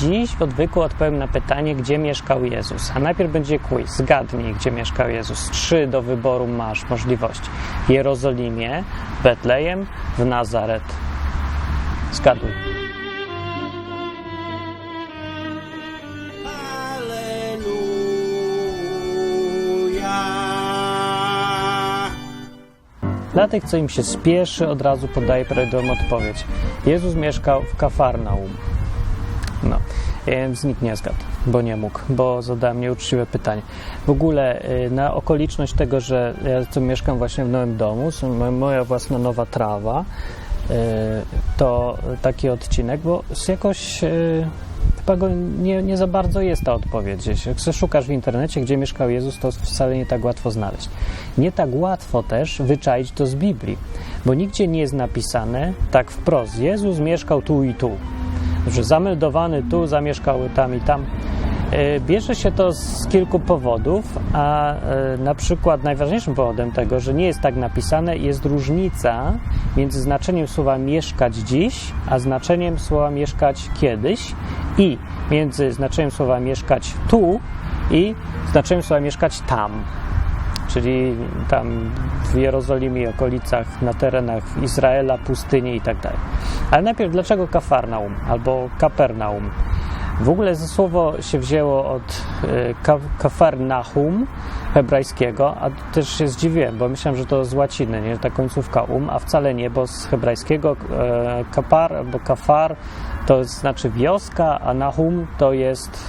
Dziś w odwyku odpowiem na pytanie, gdzie mieszkał Jezus. A najpierw będzie quiz. Zgadnij, gdzie mieszkał Jezus. Trzy do wyboru masz możliwości. W Jerozolimie, Betlejem, w Nazaret. Zgaduj. Dla tych, co im się spieszy, od razu podaję prawidłową odpowiedź. Jezus mieszkał w Kafarnaum. No, więc nikt nie zgadł, bo nie mógł, bo zadałem nieuczciwe pytanie. W ogóle y, na okoliczność tego, że ja tu mieszkam właśnie w nowym domu, moja własna nowa trawa, y, to taki odcinek, bo jakoś y, chyba go nie, nie za bardzo jest ta odpowiedź. Jak szukasz w internecie, gdzie mieszkał Jezus, to wcale nie tak łatwo znaleźć. Nie tak łatwo też wyczaić to z Biblii, bo nigdzie nie jest napisane tak wprost. Jezus mieszkał tu i tu. Zameldowany tu, zamieszkał tam i tam. E, Bierze się to z kilku powodów, a e, na przykład najważniejszym powodem tego, że nie jest tak napisane, jest różnica między znaczeniem słowa mieszkać dziś, a znaczeniem słowa mieszkać kiedyś i między znaczeniem słowa mieszkać tu i znaczeniem słowa mieszkać tam czyli tam w Jerozolimie okolicach, na terenach Izraela, pustyni i tak dalej. Ale najpierw, dlaczego Kafarnaum albo Kapernaum? W ogóle to słowo się wzięło od e, ka- Kafernahum hebrajskiego, a też się zdziwiłem, bo myślałem, że to z łaciny, nie, ta końcówka um, a wcale nie, bo z hebrajskiego e, kapar albo kafar to znaczy wioska, a Nahum to jest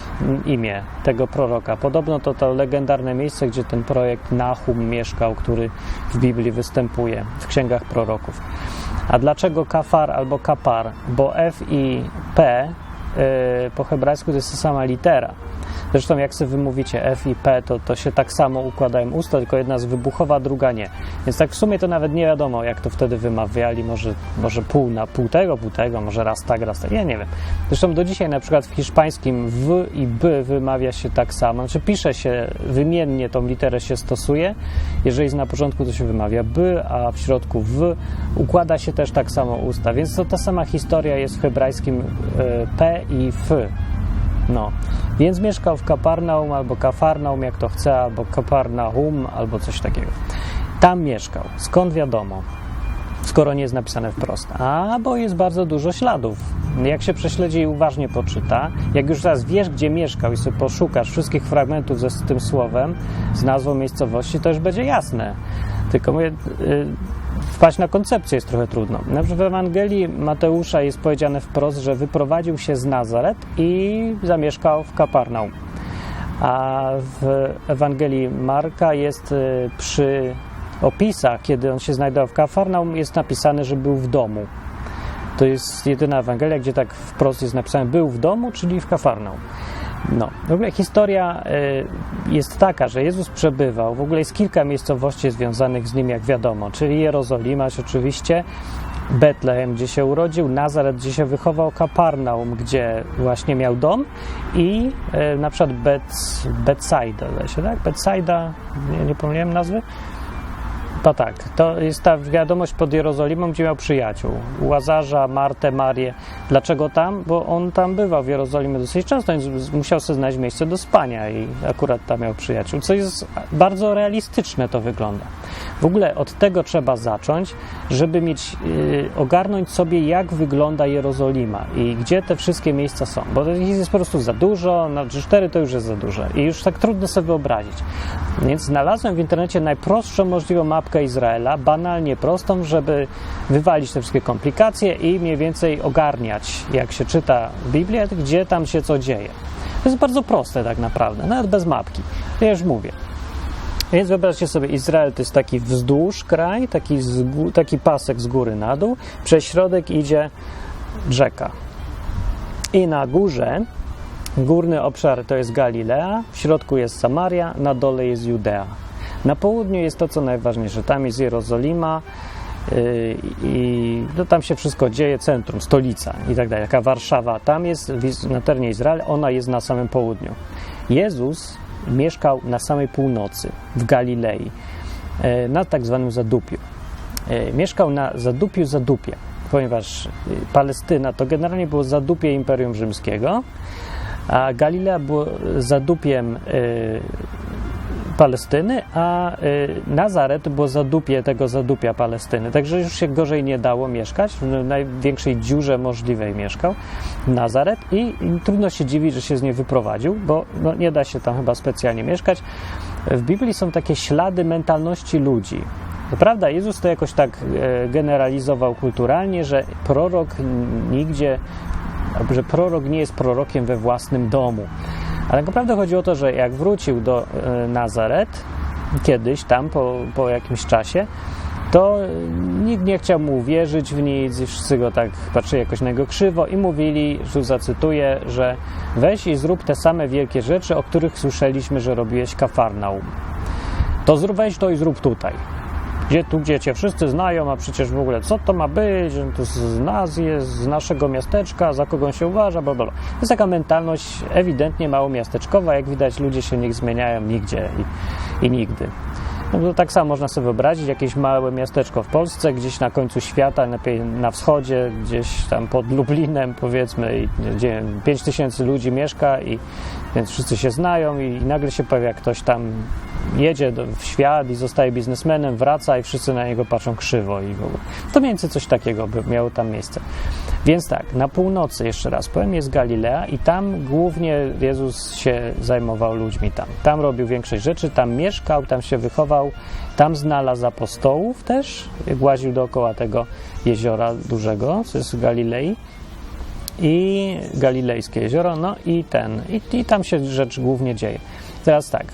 imię tego proroka. Podobno to to legendarne miejsce, gdzie ten projekt Nahum mieszkał, który w Biblii występuje, w księgach proroków. A dlaczego kafar albo kapar? Bo F i P po hebrajsku to jest ta sama litera. Zresztą jak sobie wymówicie F i P, to, to się tak samo układają usta, tylko jedna jest wybuchowa, druga nie. Więc tak w sumie to nawet nie wiadomo, jak to wtedy wymawiali. Może, może pół na pół tego, pół tego, może raz tak, raz tak. Ja nie wiem. Zresztą do dzisiaj na przykład w hiszpańskim W i B wymawia się tak samo. Znaczy pisze się wymiennie, tą literę się stosuje. Jeżeli na początku, to się wymawia B, a w środku W. Układa się też tak samo usta. Więc to ta sama historia jest w hebrajskim e, P i F. No, więc mieszkał w Kaparnaum albo Kafarnaum, jak to chce, albo Kaparnahum, albo coś takiego. Tam mieszkał. Skąd wiadomo? Skoro nie jest napisane wprost. A, bo jest bardzo dużo śladów. Jak się prześledzi i uważnie poczyta, jak już raz wiesz, gdzie mieszkał i sobie poszukasz wszystkich fragmentów ze z tym słowem, z nazwą miejscowości, to już będzie jasne. Tylko mówię, y, wpaść na koncepcję jest trochę trudno. Na przykład w Ewangelii Mateusza jest powiedziane wprost, że wyprowadził się z Nazaret i zamieszkał w Kaparnaum. A w Ewangelii Marka jest y, przy opisach, kiedy on się znajdował w Kafarnaum, jest napisane, że był w domu. To jest jedyna Ewangelia, gdzie tak wprost jest napisane, był w domu, czyli w Kafarnaum. No, w ogóle historia y, jest taka, że Jezus przebywał, w ogóle jest kilka miejscowości związanych z nim, jak wiadomo, czyli Jerozolima oczywiście, Betlehem, gdzie się urodził, Nazaret, gdzie się wychował, Kaparnaum, gdzie właśnie miał dom i y, na przykład Bet, Betsaida, się, tak? Betsaida, nie, nie pomyliłem nazwy? To tak, to jest ta wiadomość pod Jerozolimą, gdzie miał przyjaciół. Łazarza, Martę, Marię. Dlaczego tam? Bo on tam bywał w Jerozolimie dosyć często, więc musiał sobie znaleźć miejsce do spania i akurat tam miał przyjaciół. Co jest bardzo realistyczne to wygląda. W ogóle od tego trzeba zacząć, żeby mieć, yy, ogarnąć sobie, jak wygląda Jerozolima i gdzie te wszystkie miejsca są. Bo ich jest po prostu za dużo, no cztery to już jest za dużo i już tak trudno sobie wyobrazić. Więc znalazłem w internecie najprostszą możliwą mapkę Izraela, banalnie prostą, żeby wywalić te wszystkie komplikacje i mniej więcej ogarniać, jak się czyta Biblię, gdzie tam się co dzieje. To jest bardzo proste tak naprawdę, nawet bez mapki. Ja już mówię. Więc wyobraźcie sobie, Izrael to jest taki wzdłuż kraj, taki, z taki pasek z góry na dół, przez środek idzie rzeka. I na górze, górny obszar to jest Galilea, w środku jest Samaria, na dole jest Judea. Na południu jest to, co najważniejsze. Tam jest Jerozolima yy, i no, tam się wszystko dzieje, centrum, stolica i tak dalej. Jaka Warszawa tam jest na terenie Izraela, ona jest na samym południu. Jezus mieszkał na samej północy, w Galilei, e, na tak zwanym Zadupiu. E, Mieszkał na Zadupiu Zadupie. ponieważ y, Palestyna to generalnie było zadupie Imperium Rzymskiego, a Galilea było zadupiem y, Palestyny, a y, Nazaret było zadupie tego zadupia Palestyny. Także już się gorzej nie dało mieszkać. W największej dziurze możliwej mieszkał Nazaret i, trudno się dziwić, że się z niej wyprowadził, bo no, nie da się tam chyba specjalnie mieszkać. W Biblii są takie ślady mentalności ludzi. To prawda, Jezus to jakoś tak e, generalizował kulturalnie, że prorok nigdzie, że prorok nie jest prorokiem we własnym domu. Ale naprawdę chodzi o to, że jak wrócił do e, Nazaret, kiedyś tam po, po jakimś czasie, to e, nikt nie chciał mu wierzyć w nic i wszyscy go tak patrzyli jakoś na niego krzywo i mówili, tu zacytuję, że weź i zrób te same wielkie rzeczy, o których słyszeliśmy, że robiłeś Kafarnaum. To zrób, weź to i zrób tutaj. Gdzie tu, gdzie cię wszyscy znają, a przecież w ogóle co to ma być, to z nas jest, z naszego miasteczka, za kogo się uważa, bla, bla. To jest taka mentalność ewidentnie małomiasteczkowa, jak widać ludzie się nie zmieniają nigdzie i, i nigdy. No to tak samo można sobie wyobrazić jakieś małe miasteczko w Polsce, gdzieś na końcu świata, lepiej na wschodzie, gdzieś tam pod Lublinem powiedzmy, i gdzie 5 tysięcy ludzi mieszka i więc wszyscy się znają i nagle się pojawia ktoś tam, jedzie do, w świat i zostaje biznesmenem, wraca i wszyscy na niego patrzą krzywo i w ogóle. To mniej więcej coś takiego by miało tam miejsce. Więc tak, na północy, jeszcze raz powiem, jest Galilea i tam głównie Jezus się zajmował ludźmi tam. Tam robił większość rzeczy, tam mieszkał, tam się wychował, tam znalazł apostołów też, łaził dookoła tego jeziora dużego, co jest w Galilei i Galilejskie jezioro, no i ten, i, i tam się rzecz głównie dzieje. Teraz tak,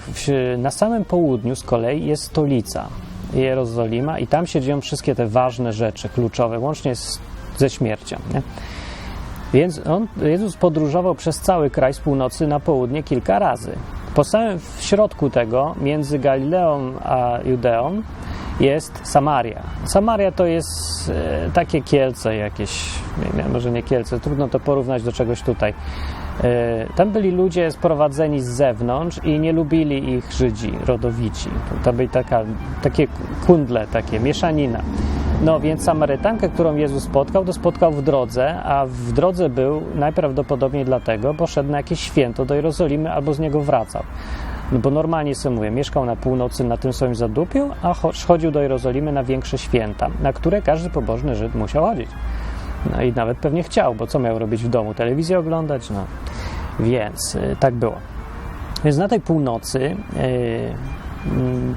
na samym południu z kolei jest stolica Jerozolima i tam się dzieją wszystkie te ważne rzeczy, kluczowe, łącznie z, ze śmiercią. Nie? Więc on, Jezus podróżował przez cały kraj z północy na południe kilka razy. Po samym w środku tego, między Galileą a Judeą, jest Samaria. Samaria to jest e, takie Kielce jakieś, nie, może nie Kielce, trudno to porównać do czegoś tutaj. E, tam byli ludzie sprowadzeni z zewnątrz i nie lubili ich Żydzi, rodowici. To byli taka, takie kundle, takie mieszanina. No więc Samarytankę, którą Jezus spotkał, to spotkał w drodze, a w drodze był najprawdopodobniej dlatego, bo szedł na jakieś święto do Jerozolimy albo z niego wracał. No bo normalnie sobie mówię, mieszkał na północy na tym swoim zadupiu, a chodził do Jerozolimy na większe święta, na które każdy pobożny Żyd musiał chodzić. No i nawet pewnie chciał, bo co miał robić w domu? Telewizję oglądać? No. Więc y, tak było. Więc na tej północy y,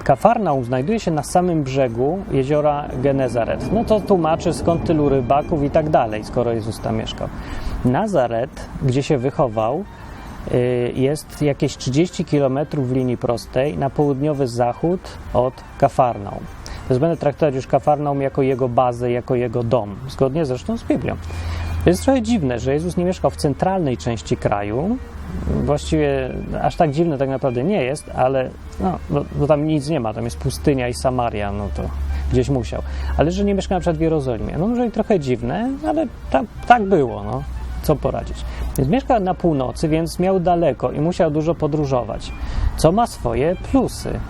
Kafarnaum znajduje się na samym brzegu jeziora Genezaret. No to tłumaczy skąd tylu rybaków i tak dalej, skoro Jezus tam mieszkał. Nazaret, gdzie się wychował, y, jest jakieś 30 km w linii prostej na południowy zachód od Kafarnaum. Więc będę traktować już Kafarnaum jako jego bazę, jako jego dom, zgodnie zresztą z Biblią. To jest trochę dziwne, że Jezus nie mieszkał w centralnej części kraju. Właściwie aż tak dziwne tak naprawdę nie jest, ale no, bo, bo tam nic nie ma, tam jest pustynia i Samaria, no to gdzieś musiał. Ale że nie mieszkał na przykład w Jerozolimie, no może i trochę dziwne, ale tak, tak było, no co poradzić. Więc mieszkał na północy, więc miał daleko i musiał dużo podróżować, co ma swoje plusy.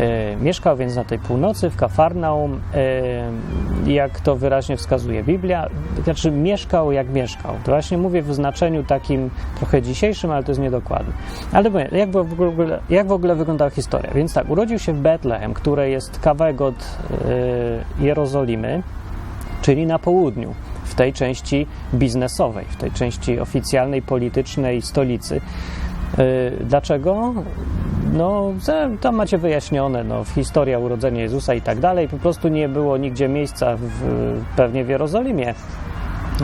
E, mieszkał więc na tej północy, w Kafarnaum, e, jak to wyraźnie wskazuje Biblia, znaczy mieszkał jak mieszkał. To właśnie mówię w znaczeniu takim trochę dzisiejszym, ale to jest niedokładne. Ale jak w ogóle, jak w ogóle wyglądała historia? Więc tak, urodził się w Betlehem, które jest kawałek od e, Jerozolimy, czyli na południu, w tej części biznesowej, w tej części oficjalnej, politycznej stolicy. Dlaczego? No, tam macie wyjaśnione, no, historia urodzenia Jezusa i tak dalej. Po prostu nie było nigdzie miejsca, w, pewnie w Jerozolimie.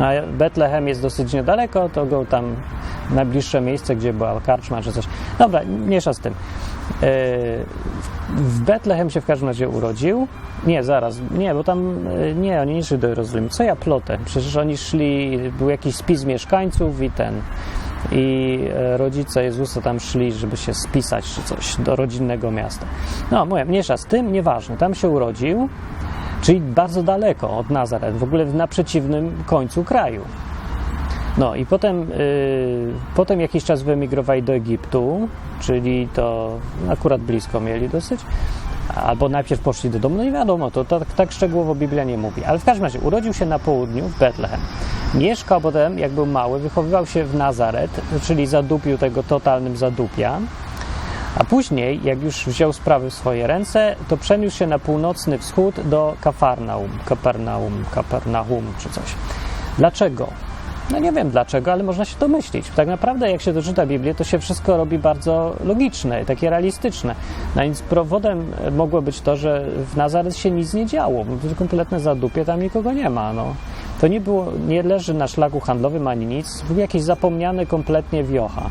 A Betlehem jest dosyć niedaleko, to go tam najbliższe miejsce, gdzie była karczma czy coś. Dobra, mniejsza z tym. W Betlehem się w każdym razie urodził. Nie, zaraz, nie, bo tam, nie, oni nie szli do Jerozolimy. Co ja plotę? Przecież oni szli, był jakiś spis mieszkańców i ten i rodzice Jezusa tam szli, żeby się spisać czy coś do rodzinnego miasta. No, mówię, mniejsza z tym, nieważne. Tam się urodził, czyli bardzo daleko od Nazaret, w ogóle na przeciwnym końcu kraju. No i potem, yy, potem jakiś czas wyemigrowali do Egiptu, czyli to akurat blisko mieli dosyć. Albo najpierw poszli do domu, no nie wiadomo, to tak, tak szczegółowo Biblia nie mówi. Ale w każdym razie urodził się na południu w Betlehem. Mieszkał potem, jak był mały, wychowywał się w Nazaret, czyli zadupił tego totalnym zadupia. A później, jak już wziął sprawy w swoje ręce, to przeniósł się na północny wschód do Kafarnaum, Kapernaum, Kapernaum czy coś. Dlaczego? No nie wiem dlaczego, ale można się domyślić. Tak naprawdę, jak się doczyta Biblię, to się wszystko robi bardzo logiczne, takie realistyczne. No więc powodem mogło być to, że w Nazaret się nic nie działo. To kompletne zadupie, tam nikogo nie ma. No. To nie, było, nie leży na szlaku handlowym ani nic. Był jakiś zapomniany kompletnie wiocha.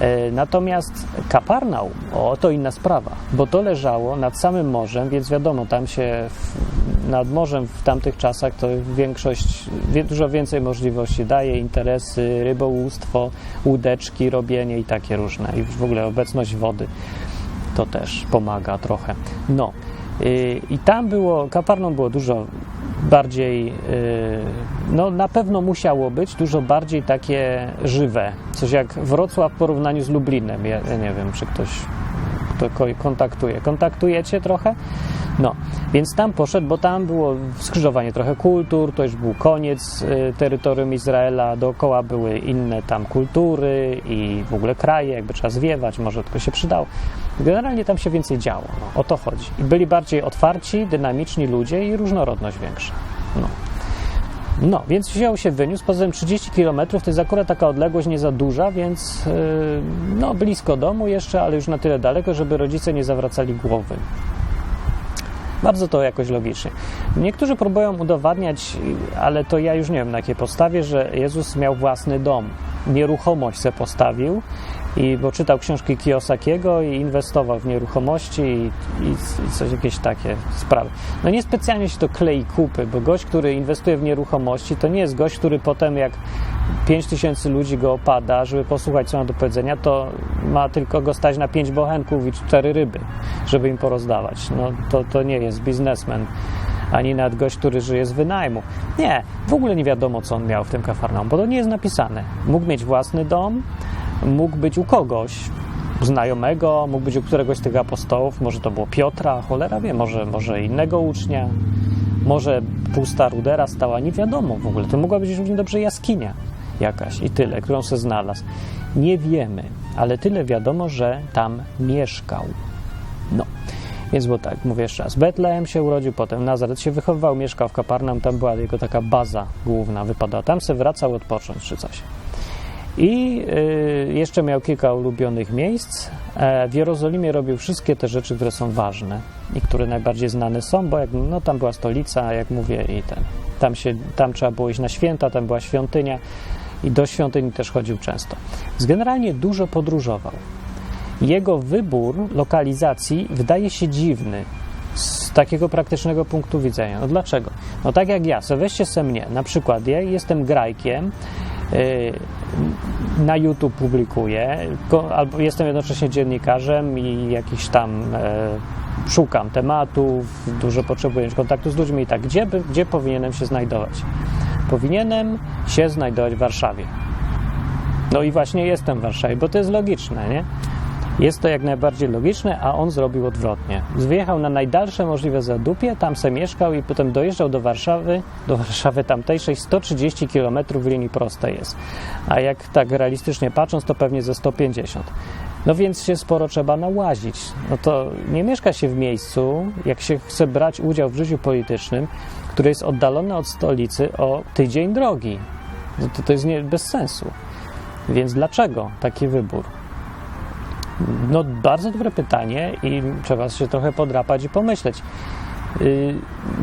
E, Natomiast Kaparnaum, o to inna sprawa, bo to leżało nad samym morzem, więc wiadomo, tam się nad morzem w tamtych czasach to większość, dużo więcej możliwości daje, interesy, rybołówstwo, łódeczki, robienie i takie różne. I w ogóle obecność wody to też pomaga trochę. No y, i tam było, Kaparnaum było dużo bardziej, y, no na pewno musiało być dużo bardziej takie żywe. Coś jak Wrocław w porównaniu z Lublinem. Ja, ja nie wiem, czy ktoś ko- kontaktuje. Kontaktujecie trochę? No, więc tam poszedł, bo tam było skrzyżowanie trochę kultur, to już był koniec y, terytorium Izraela, dookoła były inne tam kultury i w ogóle kraje, jakby trzeba zwiewać, może tylko się przydało. Generalnie tam się więcej działo, no, o to chodzi. I byli bardziej otwarci, dynamiczni ludzie i różnorodność większa. No. No, więc wziął się, wyniósł. Poza tym 30 km to jest akurat taka odległość nie za duża, więc yy, no, blisko domu jeszcze, ale już na tyle daleko, żeby rodzice nie zawracali głowy. Bardzo to jakoś logicznie. Niektórzy próbują udowadniać, ale to ja już nie wiem na jakiej podstawie, że Jezus miał własny dom. Nieruchomość se postawił, i, bo czytał książki Kiyosakiego i inwestował w nieruchomości i, i, coś jakieś takie sprawy. No niespecjalnie się to klei kupy, bo gość, który inwestuje w nieruchomości, to nie jest gość, który potem jak 5 tysięcy ludzi go opada, żeby posłuchać, co ma do powiedzenia, to ma tylko go stać na 5 bochenków i 4 ryby, żeby im porozdawać. No to, to nie jest biznesmen ani nawet gość, który żyje z wynajmu. Nie, w ogóle nie wiadomo, co on miał w tym kafarnaum, bo to nie jest napisane. Mógł mieć własny dom, mógł być u kogoś znajomego, mógł być u któregoś z tych apostołów, może to było Piotra, cholera wie, może, może innego ucznia, może pusta rudera stała, nie wiadomo w ogóle. To mogła być równie dobrze jaskinia jakaś i tyle, którą se znalazł. Nie wiemy, ale tyle wiadomo, że tam mieszkał. No. Więc było tak, mówię jeszcze raz, Betlejem się urodził, potem Nazaret się wychowywał, mieszkał w Kaparnaum, tam była jego taka baza główna, wypadała. Tam se wracał odpocząć czy coś. I y, jeszcze miał kilka ulubionych miejsc. E, w Jerozolimie robił wszystkie te rzeczy, które są ważne i które najbardziej znane są, bo jak, no, tam była stolica, jak mówię, i ten, tam, się, tam trzeba było iść na święta, tam była świątynia i do świątyni też chodził często. Generalnie dużo podróżował. Jego wybór lokalizacji wydaje się dziwny z takiego praktycznego punktu widzenia. No dlaczego? No tak jak ja, so weźcie se mnie, na przykład ja jestem grajkiem, na YouTube publikuję, albo jestem jednocześnie dziennikarzem i jakiś tam e, szukam tematów, dużo potrzebuję kontaktu z ludźmi i tak. Gdzie, gdzie powinienem się znajdować? Powinienem się znajdować w Warszawie. No i właśnie jestem w Warszawie, bo to jest logiczne, nie? Jest to jak najbardziej logiczne, a on zrobił odwrotnie. Wyjechał na najdalsze możliwe zadupie, tam se mieszkał i potem dojeżdżał do Warszawy, do Warszawy tamtejszej 130 km w linii prostej jest. A jak tak realistycznie patrząc, to pewnie ze 150. No więc się sporo trzeba nałazić. No to nie mieszka się w miejscu, jak się chce brać udział w życiu politycznym, które jest oddalone od stolicy o tydzień drogi. No to, to jest nie, bez sensu. Więc dlaczego taki wybór? No, bardzo dobre pytanie i trzeba się trochę podrapać i pomyśleć. Yy,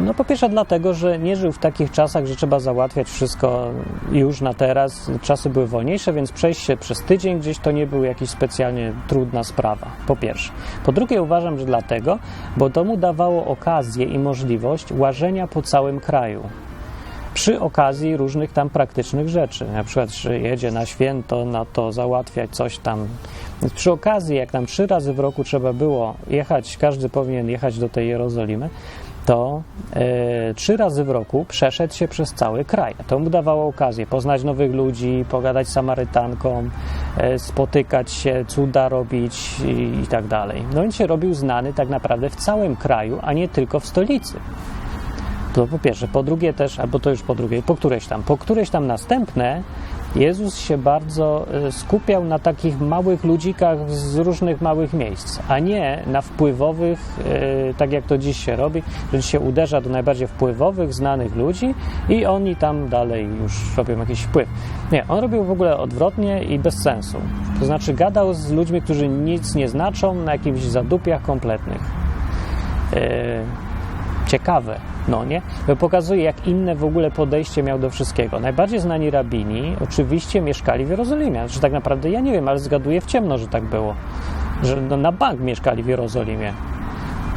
No, po pierwsze, dlatego, że nie żył w takich czasach, że trzeba załatwiać wszystko już na teraz. Czasy były wolniejsze, więc przejść się przez tydzień gdzieś to nie był jakiś specjalnie trudna sprawa. Po pierwsze. Po drugie, uważam, że dlatego, bo to mu dawało okazję i możliwość łażenia po całym kraju przy okazji różnych tam praktycznych rzeczy. Na przykład, że jedzie na święto, na to załatwiać coś tam. Więc przy okazji, jak tam trzy razy w roku trzeba było jechać, każdy powinien jechać do tej Jerozolimy, to e, trzy razy w roku przeszedł się przez cały kraj. To mu dawało okazję poznać nowych ludzi, pogadać z Samarytanką, e, spotykać się, cuda robić i, i tak dalej. No więc się robił znany tak naprawdę w całym kraju, a nie tylko w stolicy. To po pierwsze. Po drugie też, albo to już po drugie, po któreś tam, po któreś tam następne, Jezus się bardzo e, skupiał na takich małych ludzikach z różnych małych miejsc, a nie na wpływowych, e, tak jak to dziś się robi, że się uderza do najbardziej wpływowych, znanych ludzi i oni tam dalej już robią jakiś wpływ. Nie, on robił w ogóle odwrotnie i bez sensu. To znaczy gadał z ludźmi, którzy nic nie znaczą, na jakichś zadupiach kompletnych. E, ciekawe, no nie? Bo pokazuje, jak inne w ogóle podejście miał do wszystkiego. Najbardziej znani rabini oczywiście mieszkali w Jerozolimie. Że tak naprawdę ja nie wiem, ale zgaduję w ciemno, że tak było. Że no, na bank mieszkali w Jerozolimie.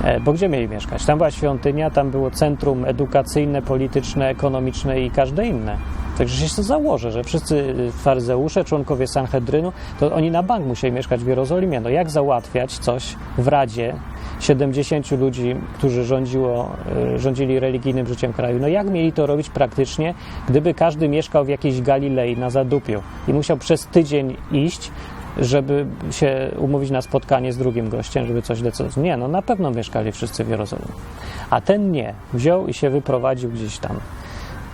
E, Bo gdzie mieli mieszkać? Tam była świątynia, tam było centrum edukacyjne, polityczne, ekonomiczne i każde inne. Także się to założę, że wszyscy faryzeusze, członkowie Sanhedrynu, to oni na bank musieli mieszkać w Jerozolimie. No jak załatwiać coś w Radzie 70 ludzi, którzy rządziło, y, rządzili religijnym życiem kraju? No jak mieli to robić praktycznie, gdyby każdy mieszkał w jakiejś Galilei na Zadupiu i musiał przez tydzień iść, żeby się umówić na spotkanie z drugim gościem, żeby coś decydować. Nie, no na pewno mieszkali wszyscy w Jerozolimie. A ten nie. Wziął i się wyprowadził gdzieś tam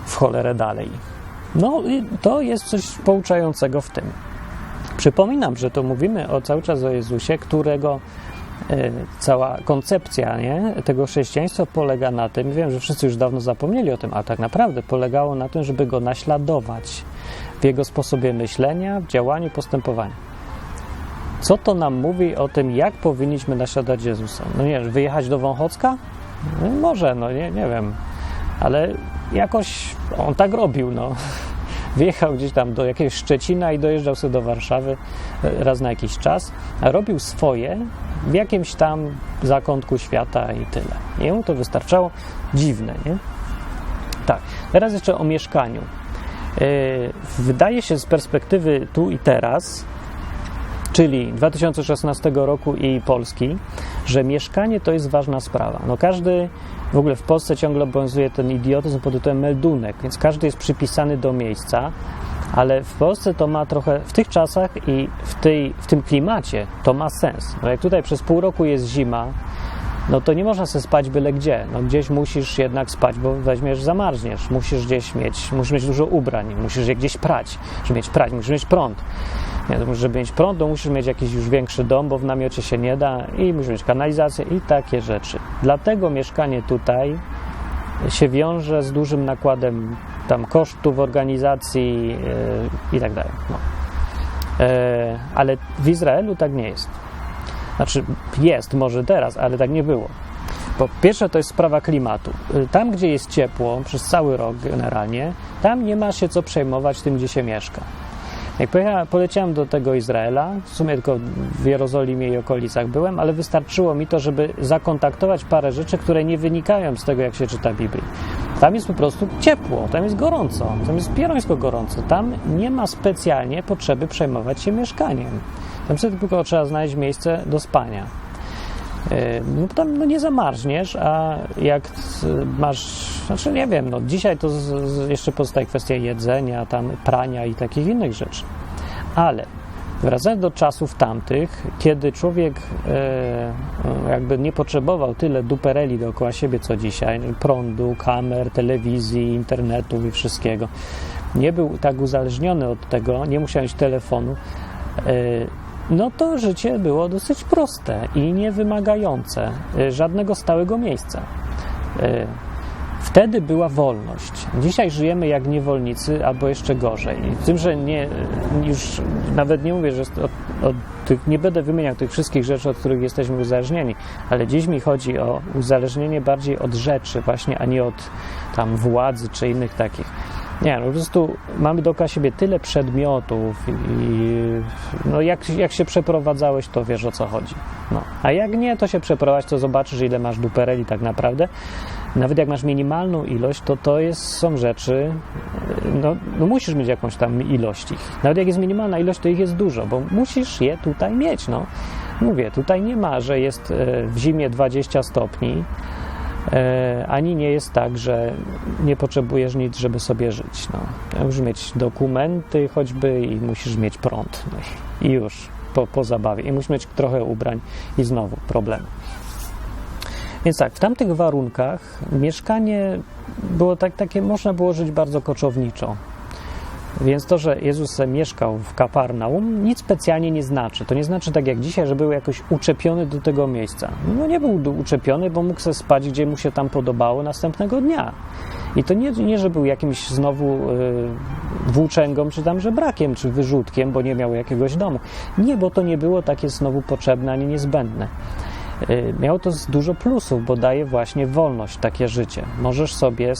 w cholerę dalej. No i to jest coś pouczającego w tym. Przypominam, że to mówimy o, cały czas o Jezusie, którego e, cała koncepcja nie, tego chrześcijaństwa polega na tym, wiem, że wszyscy już dawno zapomnieli o tym, ale tak naprawdę polegało na tym, żeby go naśladować w jego sposobie myślenia, w działaniu, postępowaniu. Co to nam mówi o tym, jak powinniśmy naśladować Jezusa? No nie, wyjechać do Wąchocka? No, może, no nie, nie wiem, ale jakoś on tak robił, no. Wyjechał gdzieś tam do jakiegoś Szczecina i dojeżdżał sobie do Warszawy e, raz na jakiś czas, a robił swoje w jakimś tam zakątku świata i tyle. I mu to wystarczało. Dziwne, nie? Tak. Teraz jeszcze o mieszkaniu. Yy, wydaje się z perspektywy tu i teraz, czyli 2016 roku i Polski, że mieszkanie to jest ważna sprawa. No każdy, w ogóle w Polsce ciągle obowiązuje ten idiotyzm pod tytułem meldunek, więc każdy jest przypisany do miejsca, ale w Polsce to ma trochę, w tych czasach i w, tej, w tym klimacie to ma sens. No jak tutaj przez pół roku jest zima, no to nie można sobie spać byle gdzie. No gdzieś musisz jednak spać, bo weźmiesz, zamarzniesz. Musisz gdzieś mieć, musisz mieć dużo ubrań, musisz je gdzieś prać, żeby mieć prać, musisz mieć prąd. Nie, to żeby mieć prąd, to musisz mieć jakiś już większy dom, bo w namiocie się nie da i musisz mieć kanalizację i takie rzeczy. Dlatego mieszkanie tutaj się wiąże z dużym nakładem tam kosztów organizacji yy, i tak dalej. No. Yy, ale w Izraelu tak nie jest. Znaczy jest może teraz, ale tak nie było. Po pierwsze to jest sprawa klimatu. Tam, gdzie jest ciepło przez cały rok generalnie, tam nie ma się co przejmować tym, gdzie się mieszka. Jak poleciałem do tego Izraela, w sumie tylko w Jerozolimie i okolicach byłem, ale wystarczyło mi to, żeby zakontaktować parę rzeczy, które nie wynikają z tego, jak się czyta Biblię. Tam jest po prostu ciepło, tam jest gorąco, tam jest pierońsko gorąco. Tam nie ma specjalnie potrzeby przejmować się mieszkaniem. Tam sobie tylko trzeba znaleźć miejsce do spania. No tam no nie zamarzniesz, a jak masz, znaczy nie wiem, no dzisiaj to z, z jeszcze pozostaje kwestia jedzenia, tam prania i takich innych rzeczy. Ale wracając do czasów tamtych, kiedy człowiek e, jakby nie potrzebował tyle dupereli dookoła siebie co dzisiaj, prądu, kamer, telewizji, internetu i wszystkiego, nie był tak uzależniony od tego, nie musiał mieć telefonu, e, no to życie było dosyć proste i niewymagające żadnego stałego miejsca. Wtedy była wolność. Dzisiaj żyjemy jak niewolnicy, albo jeszcze gorzej. I tym, że nie, już nawet nie mówię, że o, o tych, nie będę wymieniał tych wszystkich rzeczy, od których jesteśmy uzależnieni, ale dziś mi chodzi o uzależnienie bardziej od rzeczy, właśnie, a nie od tam władzy czy innych takich. Nie, no po prostu mamy dookoła siebie tyle przedmiotów i no jak, jak się przeprowadzałeś, to wiesz o co chodzi. No. A jak nie, to się przeprowadź, to zobaczysz ile masz dupereli tak naprawdę. Nawet jak masz minimalną ilość, to to jest, są rzeczy, no, no musisz mieć jakąś tam ilość ich. Nawet jak jest minimalna ilość, to ich jest dużo, bo musisz je tutaj mieć, no. Mówię, tutaj nie ma, że jest w zimie 20 stopni, E, ani nie jest tak, że nie potrzebujesz nic, żeby sobie żyć. No. Musisz mieć dokumenty choćby i musisz mieć prąd. No i już po, po zabawie. I musisz mieć trochę ubrań i znowu problemy. Więc tak, w tamtych warunkach mieszkanie było tak, takie, można było żyć bardzo koczowniczo. Więc to, że Jezus mieszkał w Kafarnaum, nic specjalnie nie znaczy. To nie znaczy tak jak dzisiaj, że był jakoś uczepiony do tego miejsca. No nie był uczepiony, bo mógł sobie spać, gdzie mu się tam podobało następnego dnia. I to nie, nie że był jakimś znowu y, włóczęgą, czy tam żebrakiem, czy wyrzutkiem, bo nie miał jakiegoś domu. Nie, bo to nie było takie znowu potrzebne ani niezbędne. Y, Miało to dużo plusów, bo daje właśnie wolność, takie życie. Możesz sobie y,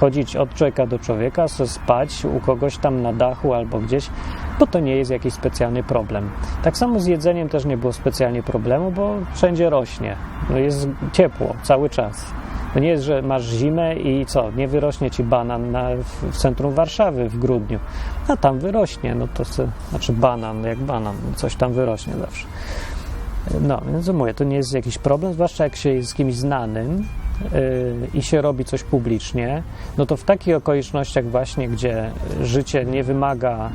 chodzić od człowieka do człowieka, spać u kogoś tam na dachu albo gdzieś, bo to nie jest jakiś specjalny problem. Tak samo z jedzeniem też nie było specjalnie problemu, bo wszędzie rośnie. No jest ciepło cały czas. To nie jest, że masz zimę i co, nie wyrośnie ci banan na, w, centrum Warszawy w grudniu. A tam wyrośnie, no to znaczy banan, jak banan, coś tam wyrośnie zawsze. No, więc mówię, to nie jest jakiś problem, zwłaszcza jak się jest z kimś znanym yy, i się robi coś publicznie, no to w takich okolicznościach właśnie, gdzie życie nie wymaga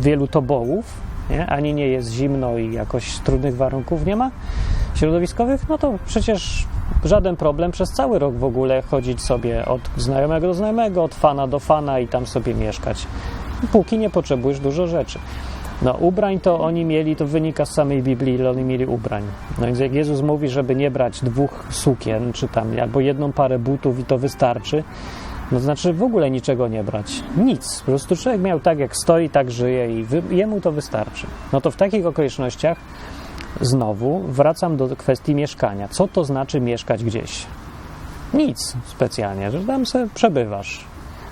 wielu tobołów, nie? ani nie jest zimno i jakoś trudnych warunków nie ma środowiskowych, no to przecież żaden problem przez cały rok w ogóle chodzić sobie od znajomego do znajomego, od fana do fana i tam sobie mieszkać, póki nie potrzebujesz dużo rzeczy. No, ubrań to oni mieli, to wynika z samej Biblii, ile oni mieli ubrań. No więc jak Jezus mówi, żeby nie brać dwóch sukien, czy tam albo jedną parę butów i to wystarczy, no znaczy w ogóle niczego nie brać. Nic. Po prostu człowiek miał tak, jak stoi, tak żyje i wy, jemu to wystarczy. No to w takich okolicznościach znowu wracam do kwestii mieszkania. Co to znaczy mieszkać gdzieś? Nic specjalnie, że tam sobie przebywasz,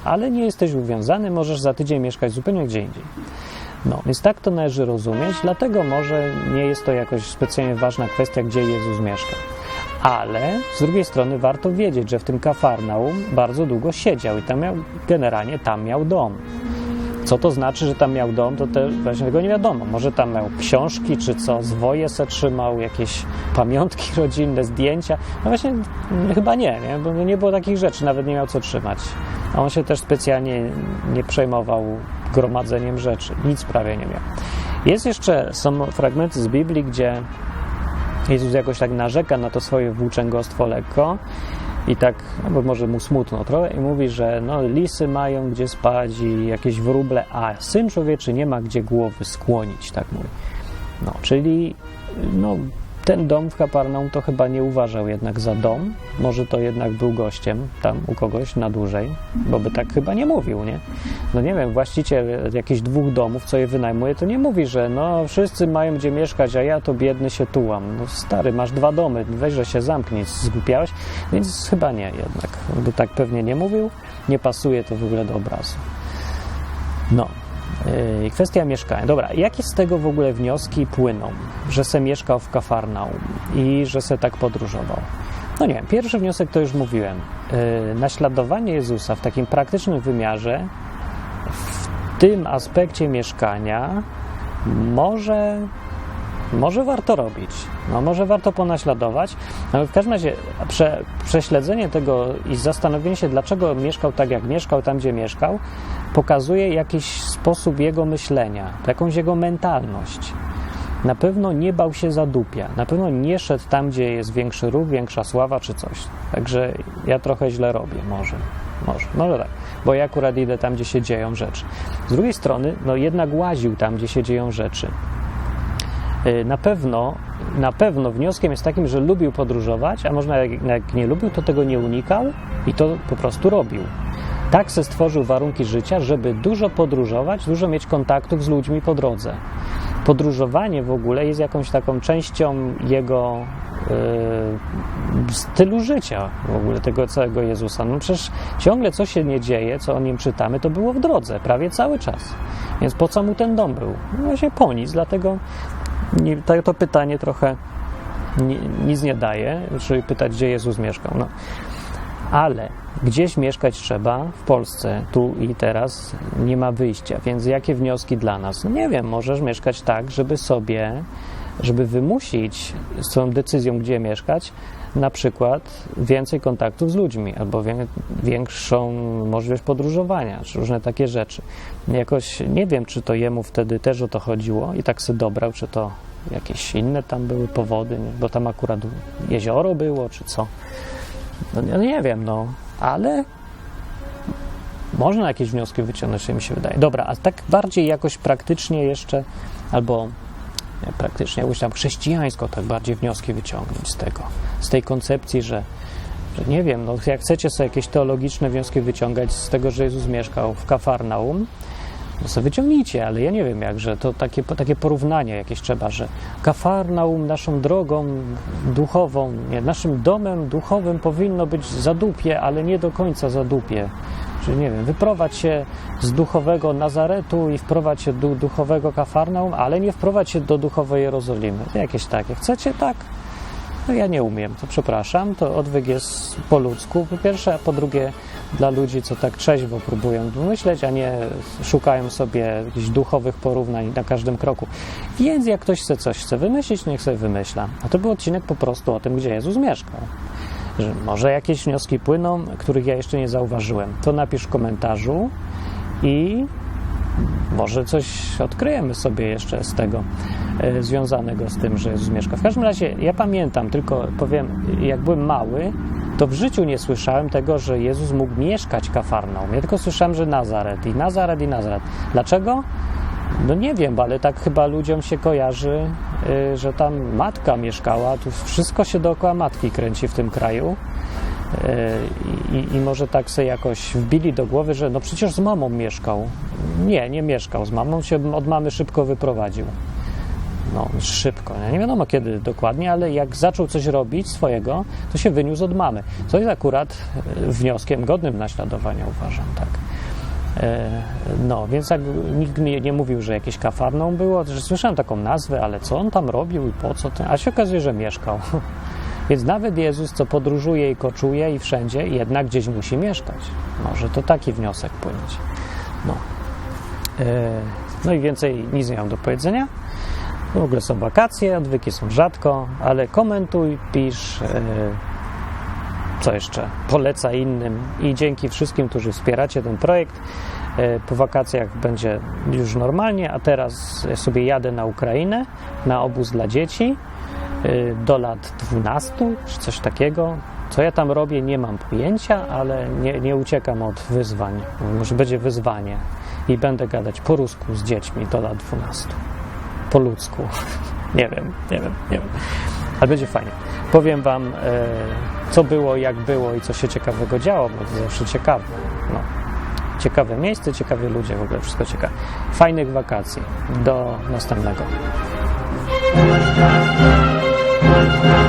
ale nie jesteś uwiązany, możesz za tydzień mieszkać zupełnie gdzie indziej. No, więc tak to należy rozumieć, dlatego może nie jest to jakoś specjalnie ważna kwestia, gdzie Jezus mieszka. Ale z drugiej strony warto wiedzieć, że w tym Kafarnaum bardzo długo siedział i tam miał, generalnie tam miał dom. Co to znaczy, że tam miał dom, to właśnie tego nie wiadomo. Może tam miał książki, czy co, zwoje se trzymał, jakieś pamiątki rodzinne, zdjęcia. No właśnie chyba nie, nie, bo nie było takich rzeczy, nawet nie miał co trzymać. A on się też specjalnie nie przejmował gromadzeniem rzeczy, nic prawie nie miał. Jest jeszcze, są fragmenty z Biblii, gdzie Jezus jakoś tak narzeka na to swoje włóczęgostwo lekko i tak, no bo może mu smutno trochę i mówi, że no, lisy mają gdzie spać i jakieś wróble, a Syn Człowieczy nie ma gdzie głowy skłonić, tak mówi. No, czyli no, ten dom w Kaparnaum to chyba nie uważał jednak za dom, może to jednak był gościem tam u kogoś na dłużej, bo by tak chyba nie mówił, nie? No nie wiem, właściciel jakichś dwóch domów, co je wynajmuje, to nie mówi, że no wszyscy mają gdzie mieszkać, a ja to biedny się tułam. No stary, masz dwa domy, weź, że się zamknij, zgłupiałeś, więc chyba nie jednak. By tak pewnie nie mówił, nie pasuje to w ogóle do obrazu. No, Kwestia mieszkania. Dobra, jakie z tego w ogóle wnioski płyną, że se mieszkał w Kafarnaum i że se tak podróżował? No nie, pierwszy wniosek to już mówiłem. Yy, Naśladowanie Jezusa w takim praktycznym wymiarze, w tym aspekcie mieszkania, może, może warto robić. No, może warto ponaśladować, ale w każdym razie prze, prześledzenie tego i zastanowienie się, dlaczego mieszkał tak, jak mieszkał, tam, gdzie mieszkał, pokazuje jakiś sposób jego myślenia, jakąś jego mentalność. Na pewno nie bał się zadupia, na pewno nie szedł tam, gdzie jest większy ruch, większa sława czy coś. Także ja trochę źle robię, może. Może, może tak, bo ja akurat idę tam, gdzie się dzieją rzeczy. Z drugiej strony, no jednak łaził tam, gdzie się dzieją rzeczy. Yy, Na pewno, na pewno wnioskiem jest takim, że lubił podróżować, a można jak, jak nie lubił, to tego nie unikał i to po prostu robił. Tak se stworzył warunki życia, żeby dużo podróżować, dużo mieć kontaktów z ludźmi po drodze. Podróżowanie w ogóle jest jakąś taką częścią jego yy, stylu życia, w ogóle tego całego Jezusa. No przecież ciągle co się nie dzieje, co o nim czytamy, to było w drodze, prawie cały czas. Więc po co mu ten dom był? No właśnie po nic, dlatego nie, to, pytanie trochę ni, nic nie daje, czyli pytać, gdzie Jezus mieszkał. No. Ale gdzieś mieszkać trzeba w Polsce, tu i teraz nie ma wyjścia, więc jakie wnioski dla nas? No nie wiem, możesz mieszkać tak, żeby sobie, żeby wymusić swoją decyzją, gdzie mieszkać, na przykład więcej kontaktów z ludźmi albo wię- większą możliwość podróżowania, czy różne takie rzeczy. Jakoś nie wiem, czy to jemu wtedy też o to chodziło i tak sobie dobrał, czy to jakieś inne tam były powody, bo tam akurat jezioro było, czy co. No nie, nie wiem, no, ale można jakieś wnioski wyciągnąć, jak mi się wydaje. Dobra, a tak bardziej jakoś praktycznie jeszcze, albo praktycznie jakoś tam chrześcijańsko tak bardziej wnioski wyciągnąć z tego, z tej koncepcji, że, że nie wiem, no jak chcecie sobie jakieś teologiczne wnioski wyciągać z tego, że Jezus mieszkał w Kafarnaum, no sobie wyciągnijcie, ale ja nie wiem jak, że to takie, takie porównanie jakieś trzeba, że Kafarnaum naszą drogą duchową, nie, naszym domem duchowym powinno być zadupie, ale nie do końca zadupie. Czyli nie wiem, wyprowadź się z duchowego Nazaretu i wprowadź się do duchowego Kafarnaum, ale nie wprowadź się do duchowej Jerozolimy. Jakieś takie. Chcecie tak? No ja nie umiem, to przepraszam. To odwyk jest po ludzku, po pierwsze, a po drugie dla ludzi, co tak trzeźwo próbują myśleć, a nie szukają sobie jakichś duchowych porównań na każdym kroku. Więc jak ktoś chce coś chce wymyślić, niech sobie wymyśla. A to był odcinek po prostu o tym, gdzie Jezus mieszkał. Że może jakieś wnioski płyną, których ja jeszcze nie zauważyłem. To napisz w komentarzu i może coś odkryjemy sobie jeszcze z tego e, związanego z tym, że Jezus mieszka. W każdym razie ja pamiętam, tylko powiem, jak byłem mały, to w życiu nie słyszałem tego, że Jezus mógł mieszkać w Kafarnaum. Ja tylko słyszałem, że Nazaret i Nazaret i Nazaret. Dlaczego? No nie wiem, ale tak chyba ludziom się kojarzy, y, że tam matka mieszkała, tu wszystko się dookoła matki kręci w tym kraju. Y, I, I może tak sobie jakoś wbili do głowy, że no przecież z mamą mieszkał. Nie, nie mieszkał z mamą, się od mamy szybko wyprowadził. No, szybko. Nie wiadomo kiedy dokładnie, ale jak zaczął coś robić swojego, to się wyniósł od mamy. Co jest akurat y, wnioskiem godnym naśladowania, uważam, tak. E, No, więc jak nikt mi nie mówił, że jakieś kafarną było, że słyszałem taką nazwę, ale co on tam robił i po co? Ten? A się okazuje, że mieszkał. Więc nawet Jezus, co podróżuje i koczuje i wszędzie, jednak gdzieś musi mieszkać. Może to taki wniosek płynąć. No. E, No i więcej nic nie mam do powiedzenia. W ogóle są wakacje, odwyki są rzadko, ale komentuj, pisz, e, co jeszcze, poleca innym i dzięki wszystkim, którzy wspieracie ten projekt. E, Po wakacjach będzie już normalnie, a teraz sobie jadę na Ukrainę, na obóz dla dzieci do lat 12 czy coś takiego. Co ja tam robię, nie mam pojęcia, ale nie, nie uciekam od wyzwań. Może będzie wyzwanie i będę gadać po rusku z dziećmi do lat 12. Po ludzku. Nie wiem, nie wiem, nie wiem. Ale będzie fajnie. Powiem Wam, e, co było, jak było i co się ciekawego działo, bo to zawsze ciekawe. No. Ciekawe miejsce, ciekawi ludzie, w ogóle wszystko ciekawe. Fajnych wakacji. Do następnego. Thank you.